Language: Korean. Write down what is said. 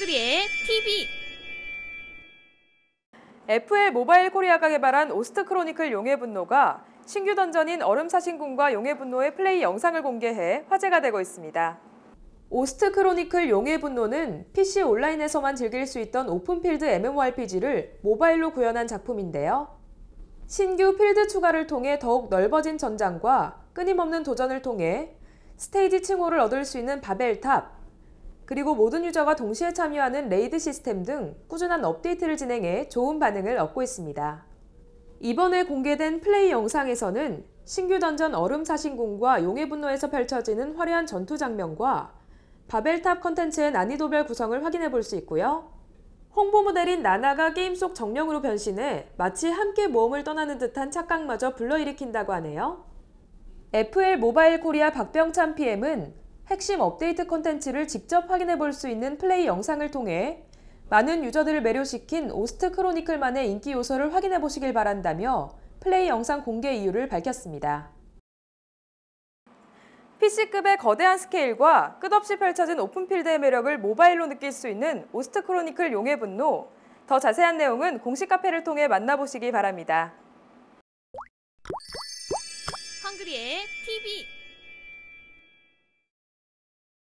헝그리의 TV FL 모바일 코리아가 개발한 오스트 크로니클 용의 분노가 신규 던전인 얼음 사신궁과 용의 분노의 플레이 영상을 공개해 화제가 되고 있습니다. 오스트 크로니클 용의 분노는 PC 온라인에서만 즐길 수 있던 오픈필드 MMORPG를 모바일로 구현한 작품인데요. 신규 필드 추가를 통해 더욱 넓어진 전장과 끊임없는 도전을 통해 스테이지 칭호를 얻을 수 있는 바벨탑, 그리고 모든 유저가 동시에 참여하는 레이드 시스템 등 꾸준한 업데이트를 진행해 좋은 반응을 얻고 있습니다. 이번에 공개된 플레이 영상에서는 신규 던전 얼음 사신궁과 용의 분노에서 펼쳐지는 화려한 전투 장면과 바벨탑 컨텐츠의 난이도별 구성을 확인해 볼 수 있고요. 홍보 모델인 나나가 게임 속 정령으로 변신해 마치 함께 모험을 떠나는 듯한 착각마저 불러일으킨다고 하네요. FL 모바일 코리아 박병찬 PM은 핵심 업데이트 콘텐츠를 직접 확인해 볼 수 있는 플레이 영상을 통해 많은 유저들을 매료시킨 오스트 크로니클만의 인기 요소를 확인해 보시길 바란다며 플레이 영상 공개 이유를 밝혔습니다. PC급의 거대한 스케일과 끝없이 펼쳐진 오픈필드의 매력을 모바일로 느낄 수 있는 오스트 크로니클 용의 분노. 더 자세한 내용은 공식 카페를 통해 만나보시기 바랍니다. 헝그리의 TV